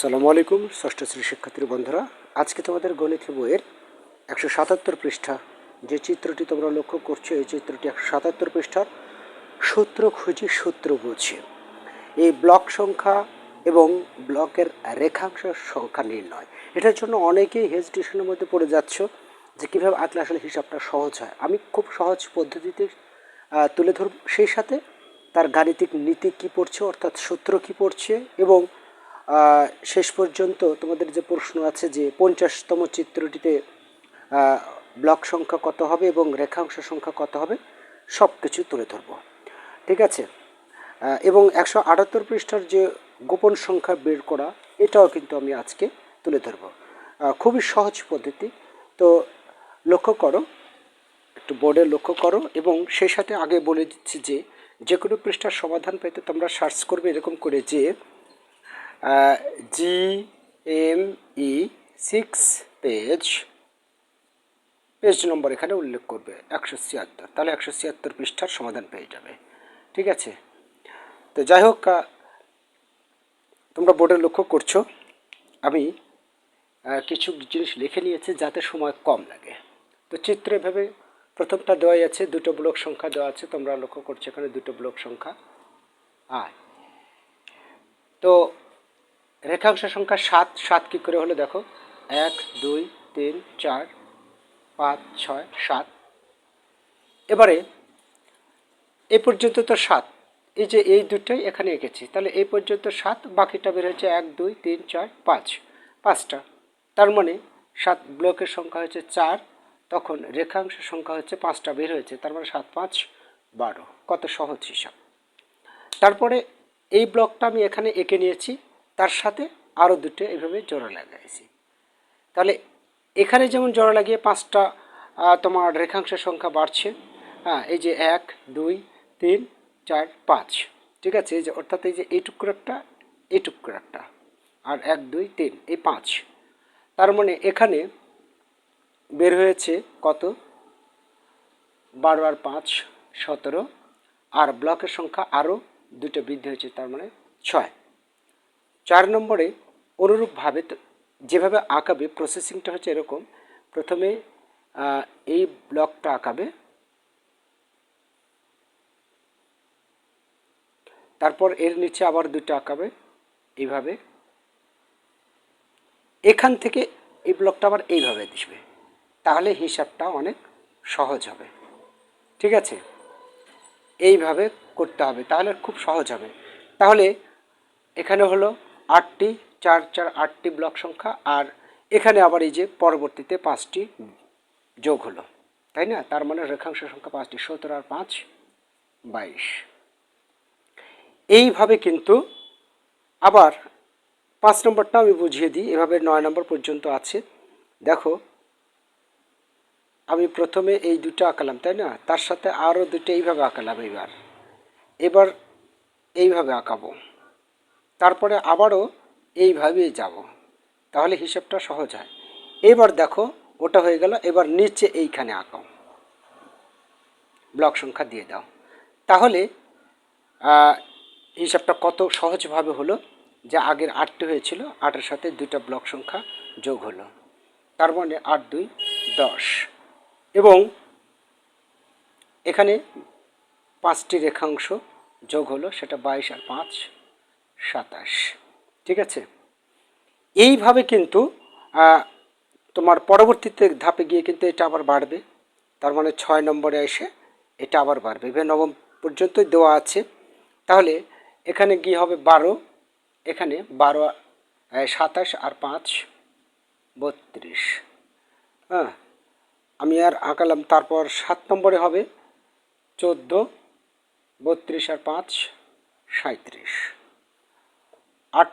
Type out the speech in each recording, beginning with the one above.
সালামু আলাইকুম, ষষ্ঠ শ্রী শিক্ষার্থী বন্ধুরা। আজকে তোমাদের গণিত বইয়ের একশো সাতাত্তর পৃষ্ঠা। যে চিত্রটি তোমরা লক্ষ্য করছ, এই চিত্রটি একশো সাতাত্তর পৃষ্ঠার সূত্র খুঁজি সূত্র বুঝি। এই ব্লক সংখ্যা এবং ব্লকের রেখাংশ সংখ্যা নির্ণয়। এটার জন্য অনেকেই হেজিটেশনের মধ্যে পড়ে যাচ্ছ যে কীভাবে আঁকলে আসলে হিসাবটা সহজ হয়। আমি খুব সহজ পদ্ধতিতে তুলে ধরব। সেই সাথে তার গাণিতিক নীতি কী পড়ছে, অর্থাৎ সূত্র কী পড়ছে এবং শেষ পর্যন্ত তোমাদের যে প্রশ্ন আছে যে পঞ্চাশতম চিত্রটিতে ব্লক সংখ্যা কত হবে এবং রেখাংশ সংখ্যা কত হবে সব কিছু তুলে ধরব। ঠিক আছে? এবং একশো আটাত্তর পৃষ্ঠার যে গোপন সংখ্যা বের করা, এটাও কিন্তু আমি আজকে তুলে ধরব। খুবই সহজ পদ্ধতি। তো লক্ষ্য করো, একটু বোর্ডে লক্ষ্য করো এবং সেই সাথে আগে বলে দিচ্ছি যে যে কোনো পৃষ্ঠার সমাধান পেতে তোমরা সার্চ করবে এরকম করে যে G M E six page page number এখানে উল্লেখ করবে, একশো ছিয়াত্তর। তাহলে একশো ছিয়াত্তর পৃষ্ঠার সমাধান পেয়ে যাবে। ঠিক আছে? তো যাই হোক তোমরা বোর্ডে লক্ষ্য করছ, আমি কিছু জিনিস লিখে নিয়েছি যাতে সময় কম লাগে। তো চিত্র এভাবে প্রথমটা দেওয়াই আছে, দুটো ব্লক সংখ্যা দেওয়া আছে, তোমরা লক্ষ্য করছ এখানে দুটো ব্লক সংখ্যা আয়। তো রেখাংশ সংখ্যা সাত সাত কী করে হলো দেখো? এক, দুই, তিন, চার, পাঁচ, ছয়, সাত। এবারে, এ পর্যন্ত তো সাত। এই যে এই দুটোই এখানে এঁকেছি, তাহলে এই পর্যন্ত সাত, বাকিটা বের হয়েছে এক, দুই, তিন, চার, পাঁচ। পাঁচটা। তার মানে সাত ব্লকের সংখ্যা হচ্ছে চার, তখন রেখাংশ সংখ্যা হচ্ছে পাঁচটা বের হয়েছে, তার মানে সাত, পাঁচ, বারো। কত সহজ হিসাব। তারপরে এই ব্লকটা আমি এখানে এঁকে নিয়েছি সাথে আরও দুটো এভাবে জোড়া লাগাইছি। তাহলে এখানে যেমন জোড়া লাগিয়ে পাঁচটা তোমার রেখাংশের সংখ্যা বাড়ছে হ্যাঁ এই যে এক, দুই, তিন, চার, পাঁচ, ঠিক আছে? এই যে অর্থাৎ এই যে এই টুকরো একটা, এই টুকরো একটা, আর এক, দুই, তিন, এই পাঁচ। তার মানে এখানে বের হয়েছে কত? বারো আর পাঁচ, সতেরো, আর ব্লকের সংখ্যা আরও দুটো বৃদ্ধি হয়েছে, তার মানে ছয়। চার নম্বরে অনুরূপভাবে যেভাবে আঁকাবে প্রসেসিংটা হচ্ছে এরকম। প্রথমে এই ব্লকটা আঁকাবে। তারপর এর নিচে আবার দুটো আঁকাবে, এইভাবে। এখান থেকে এই ব্লকটা আবার এইভাবে দিসবে। তাহলে হিসাবটা অনেক সহজ হবে। ঠিক আছে? এইভাবে করতে হবে, তাহলে খুব সহজ হবে। তাহলে এখানে হলো আটটি, চার চার, আটটি ব্লক সংখ্যা আর এখানে আবার এই যে পরবর্তীতে পাঁচটি যোগ হলো, তাই না? তার মানে রেখাংশ সংখ্যা পাঁচটি, সতেরো আর পাঁচ, বাইশ। এইভাবে কিন্তু আবার পাঁচ নম্বরটা আমি বুঝিয়ে দিই, এভাবে নয় নম্বর পর্যন্ত আছে। দেখো, আমি প্রথমে এই দুটো আঁকালাম, তাই না? তার সাথে আরও দুটো এইভাবে আঁকালাম এবার। এবার এইভাবে আঁকাবো। তারপরে আবারও এইভাবেই যাব। তাহলে হিসাবটা সহজ হয়। এবার দেখো, ওটা হয়ে গেল, এবার নিচে এইখানে আঁকাও ব্লক সংখ্যা দিয়ে দাও। তাহলে হিসাবটা কত সহজভাবে হলো? যে আগের আটটি হয়েছিল, আটের সাথে দুইটা ব্লক সংখ্যা যোগ হলো। তার মানে আট, দুই, দশ। এবং এখানে পাঁচটি রেখাংশ যোগ হলো, সেটা বাইশ আর পাঁচ। সাতাশ। ঠিক আছে? এইভাবে কিন্তু তোমার পরবর্তীতে ধাপে গিয়ে কিন্তু এটা আবার বাড়বে। তার মানে ছয় নম্বরে এসে এটা আবার বাড়বে। এভাবে নবম পর্যন্তই দেওয়া আছে। তাহলে এখানে গিয়ে হবে? বারো। এখানে বারো সাতাশ আর পাঁচ, বত্রিশ। হ্যাঁ আমি আর আঁকালাম। তারপর সাত নম্বরে হবে চোদ্দ, বত্রিশ আর পাঁচ সাঁত্রিশ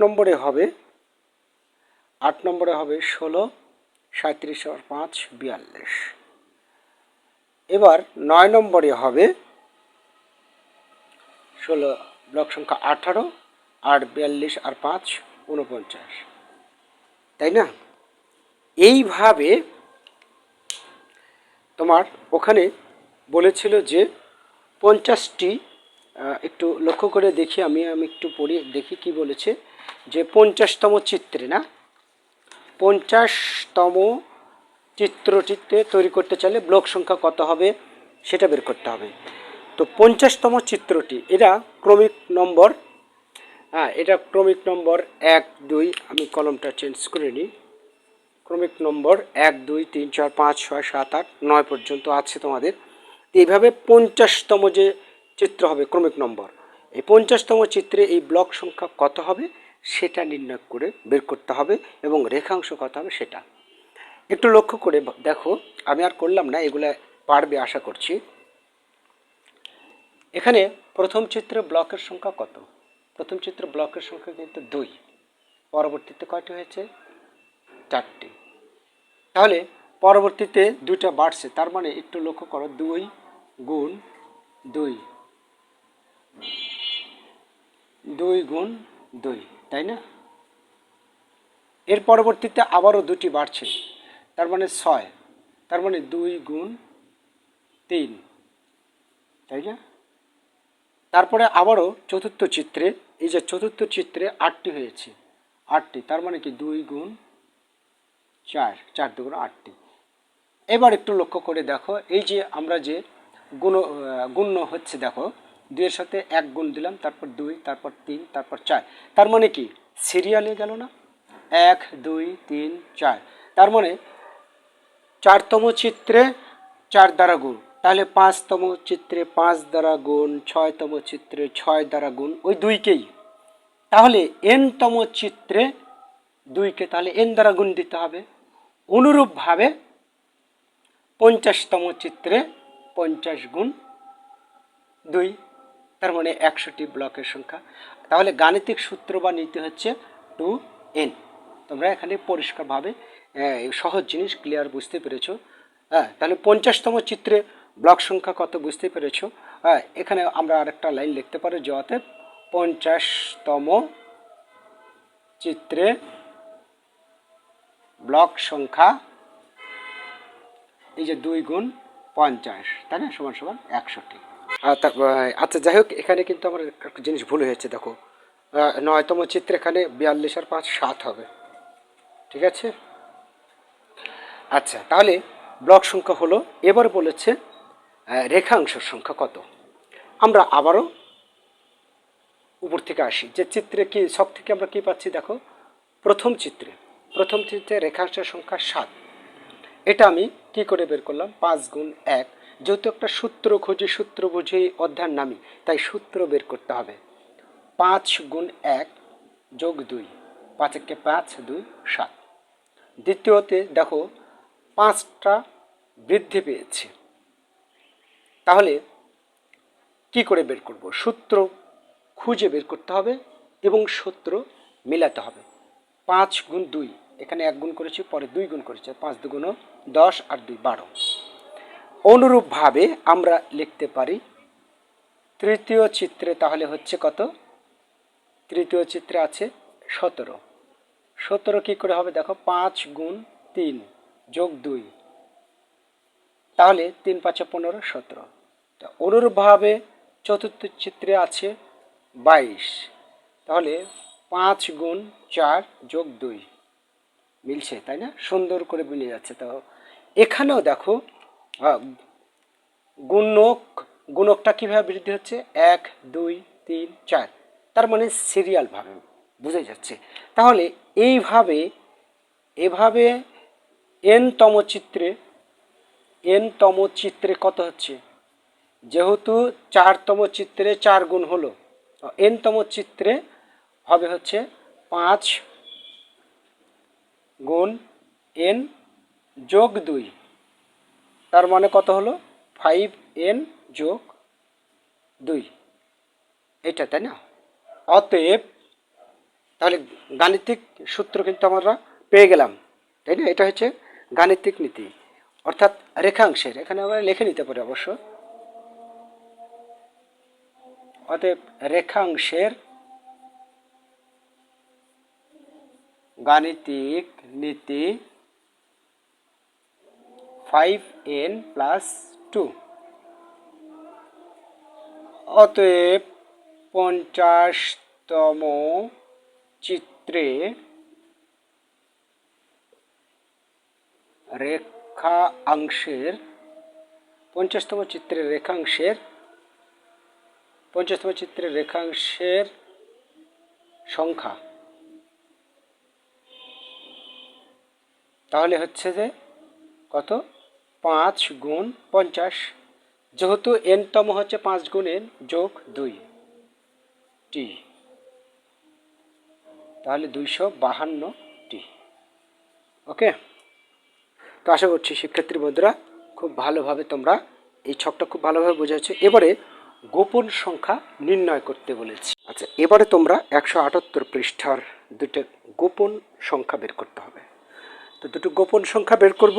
নম্বরে হবে, আট নম্বরে হবে ষোলো, সাঁত্রিশ আর পাঁচ, বিয়াল্লিশ। এবার নয় নম্বরে হবে ষোলো, ব্লক সংখ্যা আঠারো আর বিয়াল্লিশ আর পাঁচ, উনপঞ্চাশ। তাই না? এইভাবে তোমার ওখানে বলেছিল যে পঞ্চাশটি একটু লক্ষ্য করে দেখি, আমি আমি একটু পড়ি, দেখি কি বলেছে। যে পঞ্চাশতম চিত্রে, না? পঞ্চাশতম চিত্রটিতে তৈরি করতে চাইলে ব্লক সংখ্যা কত হবে সেটা বের করতে হবে। তো পঞ্চাশতম চিত্রটি, এটা ক্রমিক নম্বর। হ্যাঁ এটা ক্রমিক নম্বর এক, দুই, আমি কলমটা চেঞ্জ করে নিই। ক্রমিক নম্বর এক, দুই, তিন, চার, পাঁচ, ছয়, সাত, আট, নয় পর্যন্ত আছে তোমাদের। এইভাবে পঞ্চাশতম যে চিত্র হবে ক্রমিক নম্বর। এই পঞ্চাশতম চিত্রে এই ব্লক সংখ্যা কত হবে সেটা নির্ণয় করে বের করতে হবে এবং রেখাংশ কত হবে সেটা। একটু লক্ষ্য করে দেখো, আমি আর করলাম না, এগুলো পারবে আশা করছি। এখানে প্রথম চিত্রে ব্লকের সংখ্যা কত? প্রথম চিত্র ব্লকের সংখ্যা কিন্তু দুই। পরবর্তীতে কয়টি হয়েছে? চারটি। তাহলে পরবর্তীতে দুইটা বাড়ছে, তার মানে একটু লক্ষ্য করো, দুই গুণ দুই। দুই গুণ দুই, তাই না? এর পরবর্তীতে আবারও দুটি বাড়ছে, তার মানে ছয়, তার মানে দুই গুণ তিন, তাই না? তারপরে আবারও চতুর্থ চিত্রে, এই যে চতুর্থ চিত্রে আটটি হয়েছে, আটটি, তার মানে কি দুই গুণ চার চার দুগুণ আটটি। এবার একটু লক্ষ্য করে দেখো, এই যে আমরা যে গুণ গুণ্য হচ্ছে দেখো দুইয়ের সাথে এক গুণ দিলাম, তারপর দুই, তারপর তিন, তারপর চার। তার মানে কি? সিরিয়ালে গেল না? এক, দুই, তিন, চার। তার মানে চারতম চিত্রে চার দ্বারা গুণ। তাহলে পাঁচতম চিত্রে পাঁচ দ্বারা গুণ, ছয়তম চিত্রে ছয় দ্বারা গুণ, ওই দুইকেই। তাহলে এনতম চিত্রে দুইকে তাহলে এন দ্বারা গুণ দিতে হবে। অনুরূপভাবে পঞ্চাশতম চিত্রে পঞ্চাশ গুণ দুই। তার মানে একশোটি ব্লকের সংখ্যা। তাহলে গাণিতিক সূত্র বা নীতি হচ্ছে টু এন। তোমরা এখানে পরিষ্কারভাবে সহজ জিনিস ক্লিয়ার বুঝতে পেরেছ। হ্যাঁ তাহলে পঞ্চাশতম চিত্রে ব্লক সংখ্যা কত বুঝতে পেরেছ? হ্যাঁ এখানে আমরা আরেকটা লাইন লিখতে পারি অতএব পঞ্চাশতম চিত্রে ব্লক সংখ্যা এই যে দুই গুণ পঞ্চাশ, তাই না? সমান সমান একষট্টি। আচ্ছা যাই হোক, এখানে কিন্তু আমার একটা জিনিস ভুল হয়েছে, দেখো। নয়তম চিত্রে এখানে বিয়াল্লিশ আর পাঁচ, সাত হবে। ঠিক আছে? আচ্ছা তাহলে ব্লক সংখ্যা হলো, এবার বলেছে রেখাংশের সংখ্যা কত? আমরা আবারও উপর থেকে আসি। যে চিত্রে কি, সব থেকে আমরা কি পাচ্ছি, দেখো? প্রথম চিত্রে প্রথম চিত্রে রেখাংশের সংখ্যা সাত। এটা আমি কি করে বের করলাম? পাঁচ গুণ এক। যেহেতু একটা সূত্র খুঁজে, সূত্র বুঝে অধ্যায়ের নামি তাই সূত্র বের করতে হবে। পাঁচ গুণ এক যোগ দুই, পাঁচ একে পাঁচ, দুই, সাত। দ্বিতীয়তে দেখো, পাঁচটা বৃদ্ধি পেয়েছে। তাহলে কি করে বের করব? সূত্র খুঁজে বের করতে হবে এবং সূত্র মেলাতে হবে। পাঁচ গুণ দুই, এখানে এক গুণ করেছি, পরে দুই গুণ করেছি পাঁচ দুগুণ দশ আর দুই বারো। অনুরূপভাবে আমরা লিখতে পারি। তৃতীয় চিত্রে তাহলে হচ্ছে কত? তৃতীয় চিত্রে আছে সতেরো। সতেরো কী করে হবে দেখো? পাঁচ গুণ তিন যোগ দুই। তাহলে তিন পাঁচে পনেরো, সতেরো। তা অনুরূপভাবে চতুর্থ চিত্রে আছে বাইশ। তাহলে পাঁচ গুণ চার যোগ দুই। মিলছে, তাই না? সুন্দর করে মিলে যাচ্ছে। তো এখানেও দেখো গুণক, গুণকটা কীভাবে বৃদ্ধি হচ্ছে? এক, দুই, তিন, চার। তার মানে সিরিয়ালভাবে বোঝা যাচ্ছে। তাহলে এইভাবে, এভাবে এনতম চিত্রে এনতম চিত্রে কত হচ্ছে? যেহেতু চারতম চিত্রে চার গুণ হলো এনতম চিত্রে হবে হচ্ছে পাঁচ গুণ এন যোগ দুই। তার মানে কত হলো? ফাইভ এন যোগ দুই। এটা তাই না? অতএব তাহলে গাণিতিক সূত্র কিন্তু আমরা পেয়ে গেলাম, তাই না? এটা হচ্ছে গাণিতিক নীতি। অর্থাৎ রেখাংশের, এখানে আমরা লিখে নিতে পারি অবশ্য। অতএব রেখাংশের গাণিতিক নীতি ফাইভ এন প্লাস টু অতএব পঞ্চাশতম চিত্রে রেখাংশের, পঞ্চাশতম চিত্রের রেখাংশের, পঞ্চাশতম চিত্রের রেখাংশের সংখ্যা। তাহলে হচ্ছে যে কত? পাঁচ গুণ পঞ্চাশ। যেহেতু এনতম হচ্ছে পাঁচ গুণ এন যোগ দুই। টি। তাহলে দুইশো বাহান্ন টি। ওকে? তো আশা করছি শিক্ষার্থী বন্ধুরা, খুব ভালোভাবে তোমরা এই ছকটা খুব ভালোভাবে বোঝাচ্ছ এবারে গোপন সংখ্যা নির্ণয় করতে বলেছি। আচ্ছা এবারে তোমরা একশো আটাত্তর পৃষ্ঠার দুটো গোপন সংখ্যা বের করতে হবে। তো দুটো গোপন সংখ্যা বের করব।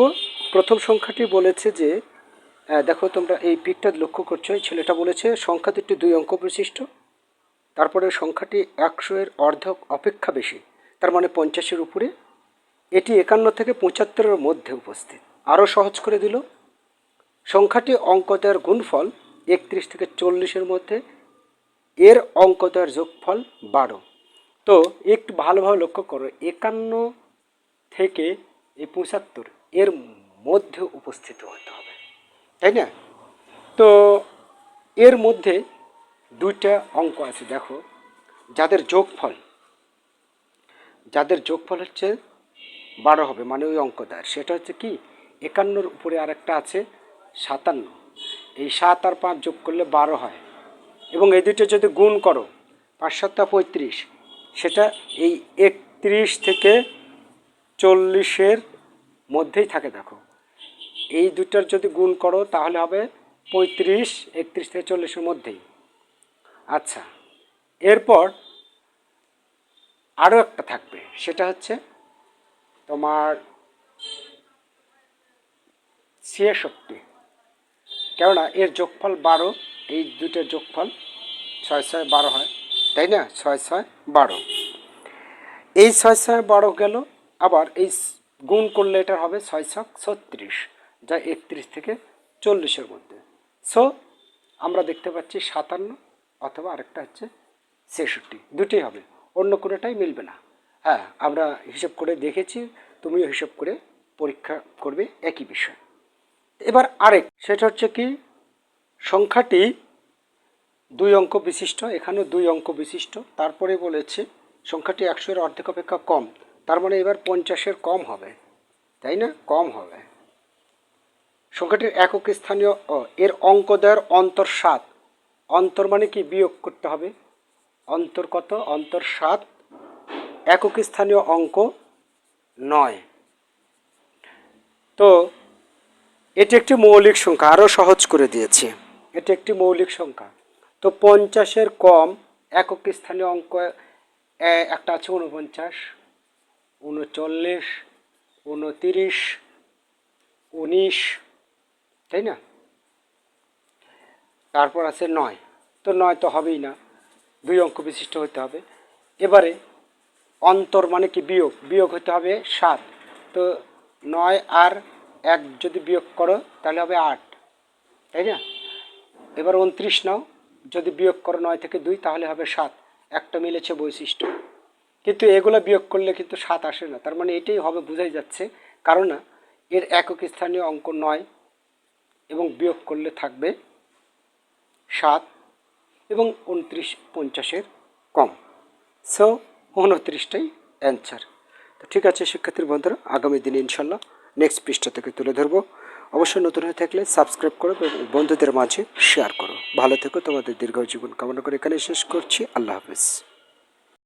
প্রথম সংখ্যাটি বলেছে যে দেখো তোমরা এই পিকটা লক্ষ্য করছ, এই ছেলেটা বলেছে সংখ্যা দুটি দুই অঙ্ক বিশিষ্ট, তারপরে সংখ্যাটি একশো এর অর্ধক অপেক্ষা বেশি, তার মানে পঞ্চাশের উপরে। এটি একান্ন থেকে পঁচাত্তরের মধ্যে উপস্থিত। আরও সহজ করে দিল, সংখ্যাটি অঙ্কদের গুণফল একত্রিশ থেকে চল্লিশের মধ্যে, এর অঙ্কদের যোগফল বারো। তো একটু ভালোভাবে লক্ষ্য করো, একান্ন থেকে এই পঁচাত্তর এর মধ্যে উপস্থিত হতে হবে, তাই না? তো এর মধ্যে দুইটা অঙ্ক আছে, দেখো। যাদের যোগফল যাদের যোগফল হচ্ছে বারো হবে মানে ওই অঙ্ক দেয় সেটা হচ্ছে কি? একান্নর উপরে আরেকটা আছে, সাতান্ন। এই সাত আর পাঁচ যোগ করলে বারো হয়। এবং এই দুটো যদি গুণ করো, পাঁচ সাতটা পঁয়ত্রিশ, সেটা এই একত্রিশ থেকে চল্লিশের মধ্যেই থাকে, দেখো। এই দুটার যদি গুণ করো, তাহলে হবে পঁয়ত্রিশ, একত্রিশ থেকে চল্লিশের মধ্যেই। আচ্ছা এরপর আরও একটা থাকবে, সেটা হচ্ছে তোমার ছিয়াষট্টি। কেননা এর যোগফল বারো, এই দুটোর যোগফল ছয় ছয় বারো হয়, তাই না? ছয় ছয় বারো। এই ছয় ছয় বারো গেল আবার এই গুণ করলে এটা হবে ছয় ছক ছত্রিশ, যা একত্রিশ থেকে চল্লিশের মধ্যে। সো আমরা দেখতে পাচ্ছি সাতান্ন অথবা আরেকটা হচ্ছে ছেষট্টি, দুটোই হবে। অন্য কোনোটাই মিলবে না। হ্যাঁ আমরা হিসাব করে দেখেছি, তুমিও হিসাব করে পরীক্ষা করবে একই বিষয়। এবার আরেক, সেটা হচ্ছে কি, সংখ্যাটি দুই অঙ্ক বিশিষ্ট, এখানেও দুই অঙ্ক বিশিষ্ট, তারপরে বলেছে সংখ্যাটি একশো এর অর্ধেক অপেক্ষা কম। তার মানে এবার পঞ্চাশের কম হবে, তাই না? কম হবে। সংখ্যাটির একক স্থানীয় এর অঙ্ক দেওয়ার অন্তর সাত। অন্তর মানে কি? বিয়োগ করতে হবে। অন্তর কত? অন্তর সাত। একক স্থানীয় অঙ্ক নয়। তো, এটি একটি মৌলিক সংখ্যা আরও সহজ করে দিয়েছে। এটি একটি মৌলিক সংখ্যা। তো পঞ্চাশের কম একক স্থানীয় অঙ্ক একটা আছে উনপঞ্চাশ উনচল্লিশ উনতিরিশ উনিশ, তাই না? তারপর আছে নয়। তো নয় তো হবেই না। দুই অঙ্ক বিশিষ্ট হতে হবে। এবারে অন্তর মানে কি বিয়োগ? বিয়োগ হতে হবে সাত। তো নয় আর এক যদি বিয়োগ করো, তাহলে হবে আট। তাই না? এবার উনত্রিশ নাও। যদি বিয়োগ করো নয় থেকে দুই, তাহলে হবে সাত। একটা মিলেছে বৈশিষ্ট্য। কিন্তু এগুলো বিয়োগ করলে কিন্তু সাত আসে না। তার মানে এটাই হবে, বোঝাই যাচ্ছে। কারণ না, এর একক স্থানীয় অঙ্ক নয় এবং বিয়োগ করলে থাকবে সাত এবং উনত্রিশ পঞ্চাশের কম। সো উনত্রিশটাই অ্যান্সার তো ঠিক আছে শিক্ষার্থীর বন্ধুরা, আগামী দিনে ইনশাল্লাহ নেক্সট পৃষ্ঠা থেকে তুলে ধরবো। অবশ্যই নতুন হয়ে থাকলে সাবস্ক্রাইব করো এবং বন্ধুদের মাঝে শেয়ার করো। ভালো থেকো, তোমাদের দীর্ঘ জীবন কামনা করে এখানে শেষ করছি। আল্লাহ হাফিজ।